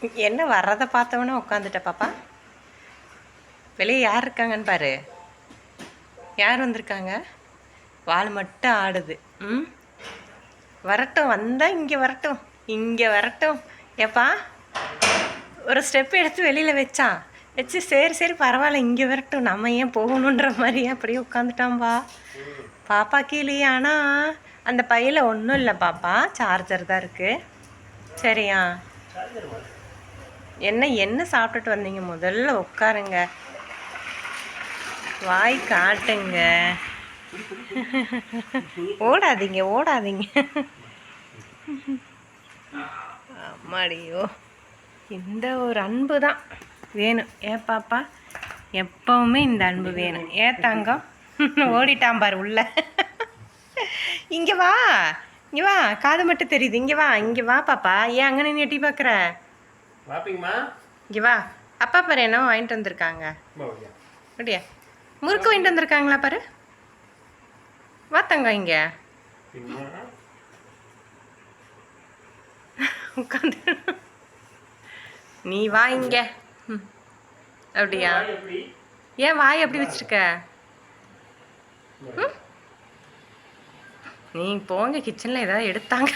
என்ன வர்றதை பார்த்தவொன்னே உட்காந்துட்ட பாப்பா. வெளியே யார் இருக்காங்கன்னு பாரு. யார் வந்திருக்காங்க? வால் மட்டும் ஆடுது. ம்? வரட்டும் வந்தால் இங்கே வரட்டும். இங்கே வரட்டும். ஏப்பா ஒரு ஸ்டெப் எடுத்து வெளியில் வச்சான் வச்சு சரி சரி பரவாயில்ல இங்கே வரட்டும். நம்ம ஏன் போகணுன்ற மாதிரி அப்படியே உட்காந்துட்டான்பா பாப்பா கீழே ஆனால் அந்த பையில் ஒன்றும் இல்லை பாப்பா. சார்ஜர் தான் இருக்குது சரியா? என்ன என்ன சாப்பிட்டுட்டு வந்தீங்க? முதல்ல உட்காருங்க. வாய் காட்டுங்க. ஓடாதீங்க ஓடாதீங்க. அம்மாடியோ இந்த ஒரு அன்பு தான் வேணும். ஏன் பாப்பா எப்பவுமே இந்த அன்பு வேணும். ஏன் தங்கம்? ஓடிட்டான் பாரு உள்ள. இங்கே வா இங்கே வா. காது மட்டும் தெரியுது. இங்கே வா இங்கே வா பாப்பா. ஏன் அங்கே நின்று எட்டி பார்க்குற வாப்பிங்கம்மா. இங்கே வா. அப்பா பாரு என்ன வாங்கிட்டு வந்திருக்காங்க. அப்படியா? முறுக்கு வாங்கிட்டு வந்திருக்காங்களா பாரு. வா தங்கம் இங்கே. உட்காந்து. நீ வா இங்க. அப்படியா? ஏன் வாய் எப்படி வச்சிருக்க? நீ போங்க கிச்சனில் ஏதாவது எடுத்தாங்க.